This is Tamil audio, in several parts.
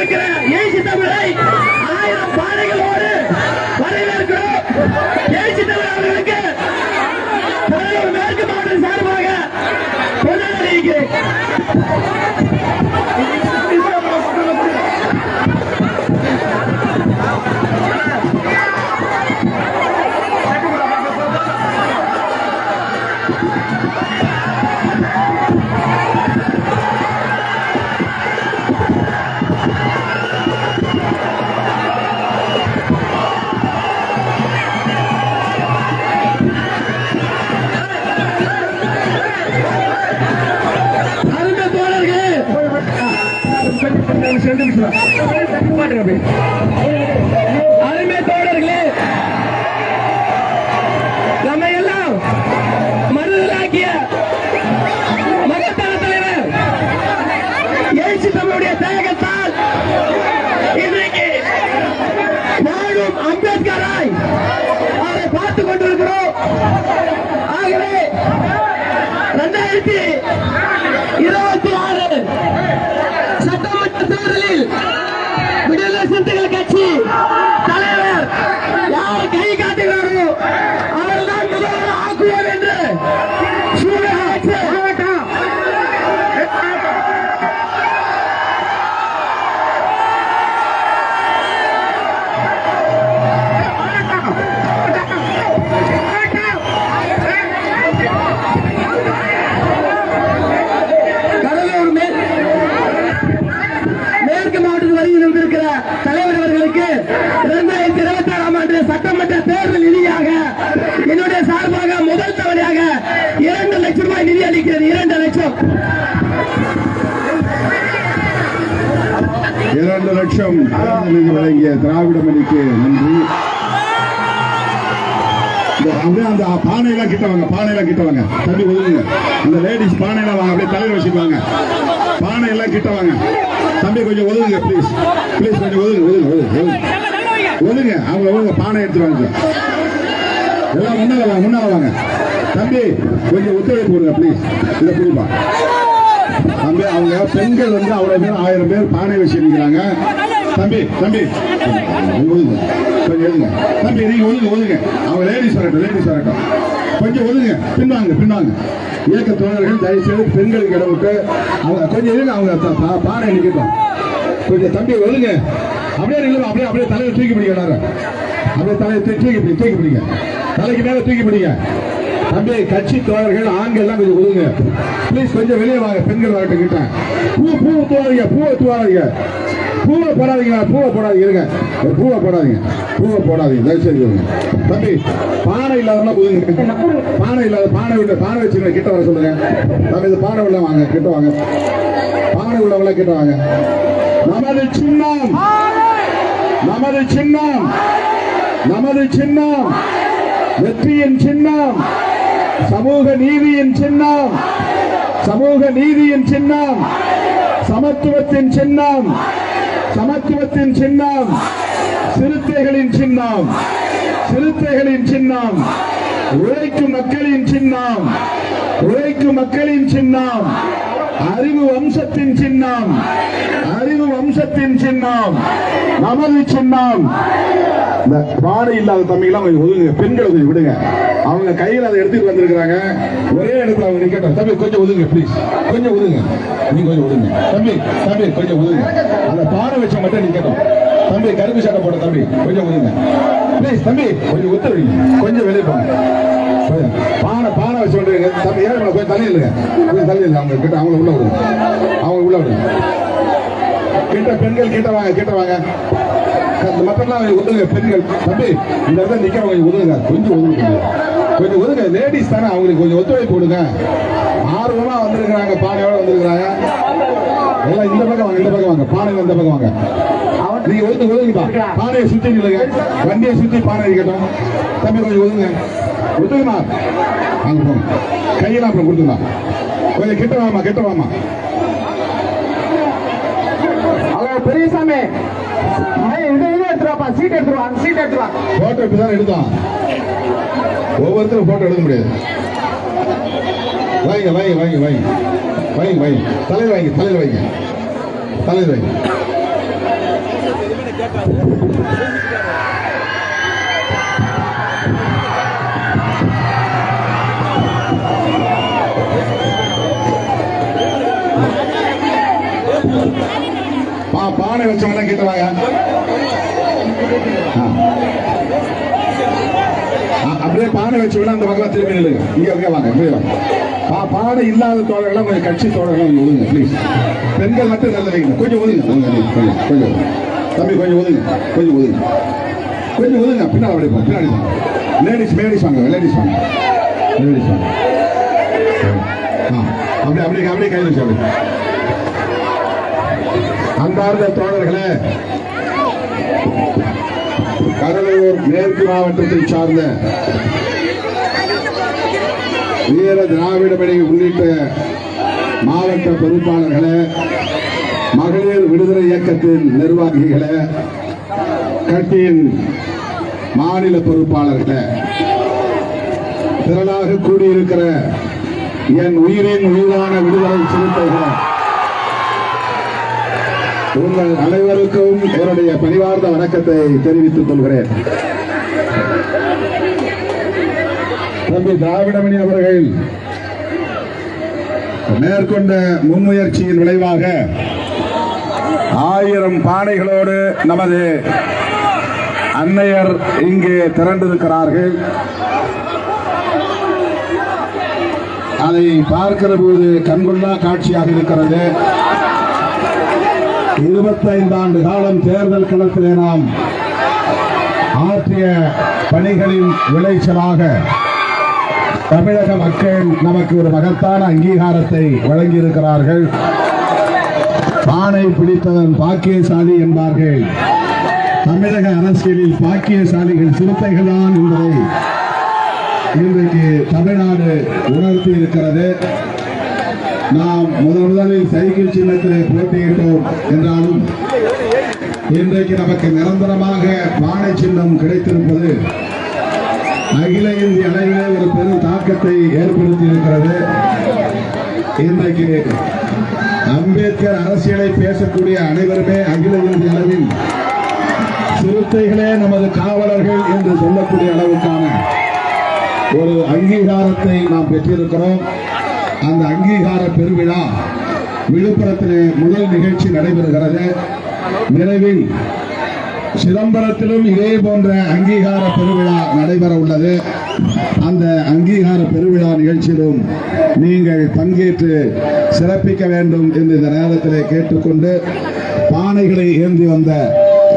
இருக்கிறேன் நாய். அதை பார்த்துக் கொண்டிருக்கிறோம். ஆகவே இரண்டாயிரத்தி இருபத்தி ஆறு சட்டமன்ற தேர்தலில் விடுதலை சிறுத்தைகள் கட்சி தலைவர் யார் கை இரண்டு லட்சம் ரூபாய் நிதி அளிக்கிறது. இரண்டு லட்சம். இரண்டு லட்சம் வழங்கிய திராவிட மணிக்கு நன்றி. இந்த அப்படியே அந்த பானையெல்லாம் கிட்ட வாங்க பானையெல்லாம் கிட்ட வாங்க. தம்பி ஒதுங்க அந்த லேடிஸ் பானையெல்லாம் வாங்க அப்படியே தலையில் வச்சுக்குவாங்க பானையெல்லாம் கிட்ட வாங்க. தம்பி கொஞ்சம் ஒதுங்க ப்ளீஸ் ப்ளீஸ் கொஞ்சம் ஒதுங்க ஒதுங்க ஒதுங்க ஒதுங்க அவங்க ஒதுங்க பானை எடுத்துட்டு வாங்க. எல்லாம் முன்னால வாங்க முன்னால வாங்க. தம்பி கொஞ்சம் ஒத்துழைப்பு கொடுங்க ப்ளீஸ் இதை கொடுப்பா தம்பி அவங்க பெண்கள் வந்து அவ்வளவு பேர் ஆயிரம் பேர் பானை வச்சு நிற்கிறாங்க தம்பி தம்பி. ஒழுங்க. கொஞ்சம் எழுதுங்க தம்பி நீங்க ஒதுங்க ஒதுங்க அவங்க லேடிஸ் வரட்டும் லேடிஸ் வரட்டும். கொஞ்சம் ஒதுங்க பின்வாங்க பின்வாங்க. இயக்க தோழர்கள் தயவுசெய்து பெண்களுக்கு இடம் விட்டு அவங்க கொஞ்சம் இருங்க அவங்க பானை நிற்கட்டும் கொஞ்சம் தம்பி ஒழுங்க. அப்படியே நில்லுங்க அப்படியே அப்படியே தலையை தூக்கி பிடிக்க எல்லாரும். அப்படியே தலையை தூக்கி தூக்கி பிடி தூக்கி பிடிங்க. தலைக்கு மேலே தூக்கி பிடிங்க. தம்பி கட்சி தோழர்கள் ஆண்கள் எல்லாம் கொஞ்சம் ஒதுங்க. ப்ளீஸ் கொஞ்சம் வெளியே வாங்க பெண்கள் வரட்டும் கிட்ட பூ பூ தூவாதீங்க பூவை தூவாதீங்க பூவை போடாதீங்க பூவை போடாதீங்க இருங்க. பூவை போடாதீங்க பூவை போடாதீங்க தயவுசெய்து தம்பி பானை இல்லாதவங்க புதுங்க பானை இல்லாத பானை விட்டு பானை வச்சுருங்க கிட்ட வர சொல்லுங்க. தம்பி இது பானை உள்ள வாங்க கிட்ட வாங்க. பானை உள்ளவங்கள கிட்ட வாங்க. நமது சின்னம். நமது சின்னம். நமது சின்னம். வெற்றியின் சின்னம். சமூக நீதியின் சின்னம். சமூக நீதியின் சின்னம். சமத்துவத்தின் சின்னம். சமத்துவத்தின் சின்னம். சிறுத்தைகளின் சின்னம். சிறுத்தைகளின் சின்னம். உழைக்கும் மக்களின் சின்னம். உழைக்கும் மக்களின் சின்னம். அறிவு வம்சத்தின் சின்னம். அறிவு வம்சத்தின் சின்னம். நமது சின்னம். இந்த பாடை இல்லாத தம்பிகளாம் கொஞ்சம் ஒதுங்க பெண்களை கொஞ்சம் விடுங்க. அவங்க கையில் அதை எடுத்துட்டு வந்திருக்கிறாங்க. ஒரே இடத்துல அவங்க நிக்கட்டும். தம்பி கொஞ்சம் ஒதுங்க ப்ளீஸ் கொஞ்சம் ஒதுங்க. நீ கொஞ்சம் ஒதுங்க. தம்பி தம்பி கொஞ்சம் ஒதுங்க. அந்த பானை வச்ச மட்டும் நிக்கட்டும். தம்பி கருப்பு சட்டை போட்ட தம்பி கொஞ்சம் ஒதுங்க. ப்ளீஸ் தம்பி கொஞ்சம் ஒத்துழைங்க கொஞ்சம் வெளியே போங்க. பானை பானை வச்சு விட்டுருங்க தம்பி ஏழை கொஞ்சம் தள்ளி இல்லைங்க கொஞ்சம் தள்ளி இல்லை அவங்க கிட்ட அவங்கள உள்ள விடுங்க. அவங்க உள்ள விடுங்க. கிட்ட பெண்கள் கிட்ட வாங்க கிட்ட வாங்க. இந்த மற்றெல்லாம் உதவுங்க பெண்கள். தம்பி இந்த இடத்துல நிற்கிறவங்க கொஞ்சம் கொஞ்சம் உதவுங்க கொஞ்சம் ஒதுங்க. லேடிஸ் தானே அவங்களுக்கு கொஞ்சம் ஒத்துழைப்பு கொடுங்க. ஆர்வமா வந்திருக்கிறாங்க பானையோட வந்திருக்கிறாங்க. எல்லாம் இந்த பக்கம் வாங்க இந்த பக்கம் வாங்க. பானை இந்த பக்கம் வாங்க. நீங்க ஒதுங்க ஒதுங்கப்பா. பானையை சுத்தி நில்லுங்க. வண்டியை சுத்தி பானை இருக்கட்டும். தம்பி கொஞ்சம் ஒதுங்க. ஒதுங்கம்மா அங்க போங்க. கையெல்லாம் அப்புறம் கொடுத்துமா கொஞ்சம் கிட்ட வாமா கிட்ட வாமா? பெரியசாமி. சீட் எடுத்துருவாங்க சீட் எடுத்துருவாங்க போட்டோ இப்பதான் எடுத்தோம். ஒவ்வொருத்தரும் போட்டோ எடுக்க முடியாது. வாங்க வாங்க வாங்க வாங்க. வாங்க வாங்க. தலையில் வாங்க தலையில் வாங்கி. தலையில் வாங்கி. பானை வச்சவங்க கிட்ட வாங்க. அப்படியே பானை வச்சு விட அந்த பக்கம் திரும்பி நிலுங்க இங்க இருக்க வாங்க இப்படியே வாங்க பா பானை இல்லாத தோழர்கள்லாம் கொஞ்சம் கட்சி தோழர்கள்லாம் கொஞ்சம் ஒதுங்க ப்ளீஸ் பெண்கள் மட்டும் நல்ல வைங்க கொஞ்சம் ஒதுங்க கொஞ்சம் கொஞ்சம் தம்பி கொஞ்சம் ஒதுங்க கொஞ்சம் ஒதுங்க. கொஞ்சம் ஒதுங்க பின்னாடி அப்படியே பின்னாடி வாங்க. லேடிஸ் லேடிஸ் வாங்க லேடிஸ் வாங்க. லேடிஸ் வாங்க. ஆ அப்படியே அப்படியே அப்படியே கையில் வச்சு அப்படியே. அன்பார்ந்த தோழர்களே கடலூர் மேற்கு மாவட்டத்தை சார்ந்த வீர திராவிடமணி உள்ளிட்ட மாவட்ட பொறுப்பாளர்களே மகளிர் விடுதலை இயக்கத்தின் நிர்வாகிகளே கட்சியின் மாநில பொறுப்பாளர்களே திரளாக கூடியிருக்கிற என் உயிரின் உயிரான விடுதலை சிறுத்தைகளை உங்கள் அனைவருக்கும் என்னுடைய பணிவார்ந்த வணக்கத்தை தெரிவித்துக் கொள்கிறேன். தம்பி திராவிடமணி அவர்கள் மேற்கொண்ட முன்முயற்சியின் விளைவாக ஆயிரம் பானைகளோடு நமது அன்னையர் இங்கே திரண்டிருக்கிறார்கள். அதை பார்க்கிற போது கண்கொள்ளா காட்சியாக இருக்கிறது. இருபத்தைந்து ஆண்டு காலம் தேர்தல் களத்திலே நாம் ஆற்றிய பணிகளின் விளைச்சலாக தமிழக மக்கள் நமக்கு ஒரு மகத்தான அங்கீகாரத்தை வழங்கியிருக்கிறார்கள். பானை பிடித்தவன் பாக்கியசாலி என்பார்கள். தமிழக அரசியலில் பாக்கியசாலிகள் சிறுத்தைகள் தான் என்பதை இன்றைக்கு தமிழ்நாடு உணர்த்தி இருக்கிறது நாம் முதல் முதலில் சைக்கிள் சின்னத்திலே போட்டியிட்டோம் என்றாலும் இன்றைக்கு நமக்கு நிரந்தரமாக பானை சின்னம் கிடைத்திருப்பது அகில இந்திய அளவிலே ஒரு பெரும் தாக்கத்தை ஏற்படுத்தி இருக்கிறது இன்றைக்கு அம்பேத்கர் அரசியலை பேசக்கூடிய அனைவருமே அகில இந்திய அளவில் சிறுத்தைகளே நமது காவலர்கள் என்று சொல்லக்கூடிய அளவுக்கான ஒரு அங்கீகாரத்தை நாம் பெற்றிருக்கிறோம். அந்த அங்கீகார பெருவிழா விழுப்புரத்திலே முதல் நிகழ்ச்சி நடைபெறுகிறது. விரைவில் சிதம்பரத்திலும் இதே போன்ற அங்கீகார பெருவிழா நடைபெற உள்ளது. அந்த அங்கீகார பெருவிழா நிகழ்ச்சியிலும் நீங்கள் பங்கேற்று சிறப்பிக்க வேண்டும் என்று இந்த நேரத்திலே கேட்டுக்கொண்டு பானைகளை ஏந்தி வந்த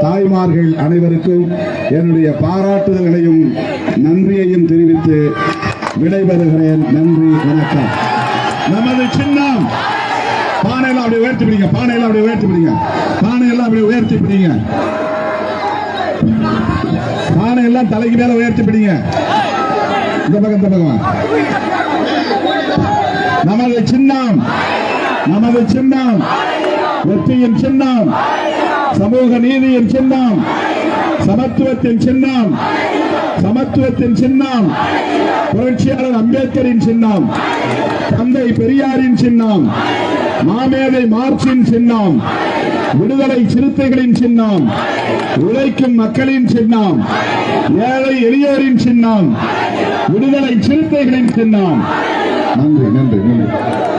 தாய்மார்கள் அனைவருக்கும் என்னுடைய பாராட்டுதல்களையும் நன்றியையும் தெரிவித்து விடைபெறுகிறேன். நன்றி வணக்கம். நமது சின்னம். பானையெல்லாம் அப்படியே உயர்த்தி பிடிங்க. பானையெல்லாம் அப்படியே உயர்த்தி பிடிங்க. பானையெல்லாம் அப்படியே உயர்த்தி பிடிங்க. பானையெல்லாம் தலைக்கு மேல உயர்த்தி பிடிங்க. இந்த பக்கம் இந்த பக்கம்? நமது சின்னம். நமது சின்னம். வெற்றியின் சின்னம். சமூக நீதியின் சின்னம். சமத்துவத்தின் சின்னம். சமத்துவத்தின் சின்னம் புரட்சியாளர் அம்பேத்கரின் சின்னம் தந்தை பெரியாரின் சின்னம் மாமேதை மார்க்சின் சின்னம் விடுதலை சிறுத்தைகளின் சின்னம் உழைக்கும் மக்களின் சின்னம் ஏழை எளியோரின் சின்னம் விடுதலை சிறுத்தைகளின் சின்னம். நன்றி நன்றி நன்றி.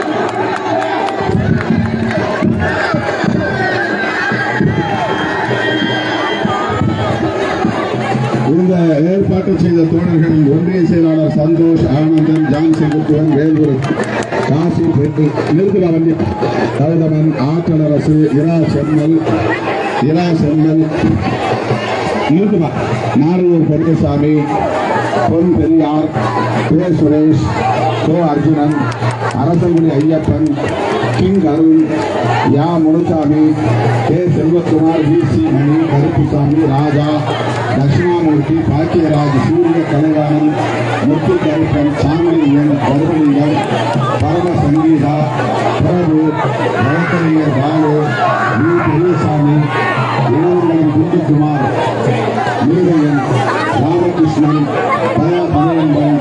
ஏற்பாட்டை தோழர்களில் ஒன்றிய செயலாளர் சந்தோஷ் ஆனந்தன் ஜான் செங்குத்துவன் வேல்புரம் காசி பெட்டு நிறுத்துவா வண்டி கௌதமன் ஆற்றலரசு இரா செம்மல் இரா செம்மல். நிறுத்துவா நாரூர் பெரியசாமி பொன் பெரியார் கே சுரேஷ் கோ அர்ஜுனன் அரசங்குடி ஐயப்பன் கிங் அருண் யா Munusamy K Selvakumar V C Mani Karuppasamy Raja Dakshinamoorthy Bhagyaraj Surya Kalaivanan Muthu Karuppan சாமிலியன் கருமலிங்கம் பரம சங்கீதா பிரபு வழக்கறிஞர் பாலு வி. பெரியசாமி இளைஞர்களின் குண்டுகுமார் மீதையன் ராமகிருஷ்ணன் பயா பழையம்பன்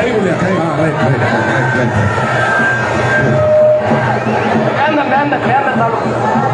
كريم ولا كريم آه رايك رايك رايك رايك رايك